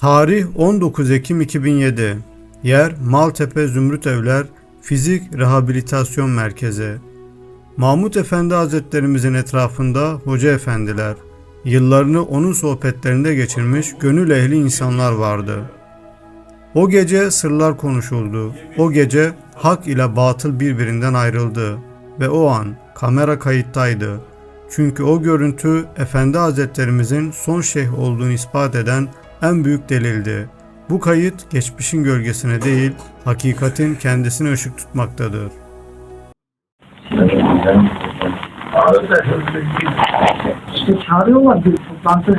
Tarih 19 Ekim 2007. Yer Maltepe Zümrüt Evler Fizik Rehabilitasyon Merkezi. Mahmut Efendi Hazretlerimizin etrafında hoca efendiler, yıllarını onun sohbetlerinde geçirmiş gönül ehli insanlar vardı. O gece sırlar konuşuldu. O gece hak ile batıl birbirinden ayrıldı ve o an kamera kayıttaydı. Çünkü o görüntü Efendi Hazretlerimizin son şeyh olduğunu ispat eden en büyük delildi. Bu kayıt geçmişin gölgesine değil, hakikatin kendisine ışık tutmaktadır. İşte çağırıyorlar bir toplantı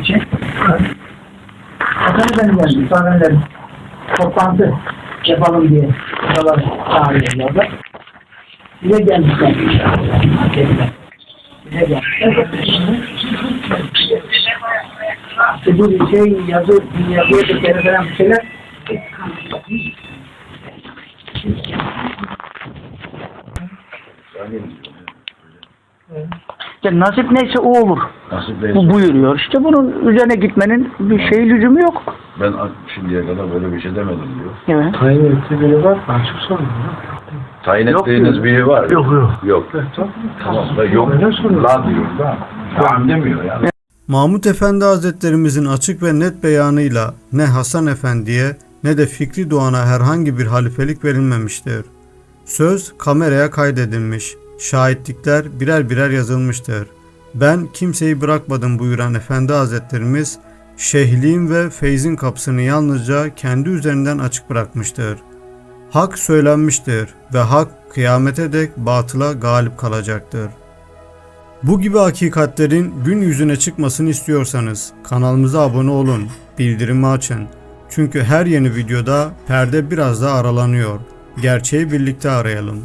için. Hasan Efendi geldi, misafirler toplantı yapalım diye buralar çağırıyorlar. Bize gelmişler. Dediler. Bize gelmişler. İşte bir şey yazı, yazıyor da kere falan bir şeyler. İşte nasip neyse o olur. Nasip değil. Bu buyuruyor. İşte bunun üzerine gitmenin bir şey lüzumu yok. Ben şimdiye kadar böyle bir şey demedim diyor. Evet. Tayin ettiği biri var mı? Açık soruyor. Tayin Yok ettiğiniz diyor. biri var. Yok yok. Yok. Tamam da yok. La diyor da. Tamam demiyor yani. Mahmut Efendi Hazretlerimizin açık ve net beyanıyla ne Hasan Efendi'ye ne de Fikri Doğan'a herhangi bir halifelik verilmemiştir. Söz kameraya kaydedilmiş, şahitlikler birer birer yazılmıştır. Ben kimseyi bırakmadım buyuran Efendi Hazretlerimiz, şeyhliğin ve feyzin kapısını yalnızca kendi üzerinden açık bırakmıştır. Hak söylenmiştir ve hak kıyamete dek batıla galip kalacaktır. Bu gibi hakikatlerin gün yüzüne çıkmasını istiyorsanız kanalımıza abone olun, bildirimi açın. Çünkü her yeni videoda perde biraz daha aralanıyor. Gerçeği birlikte arayalım.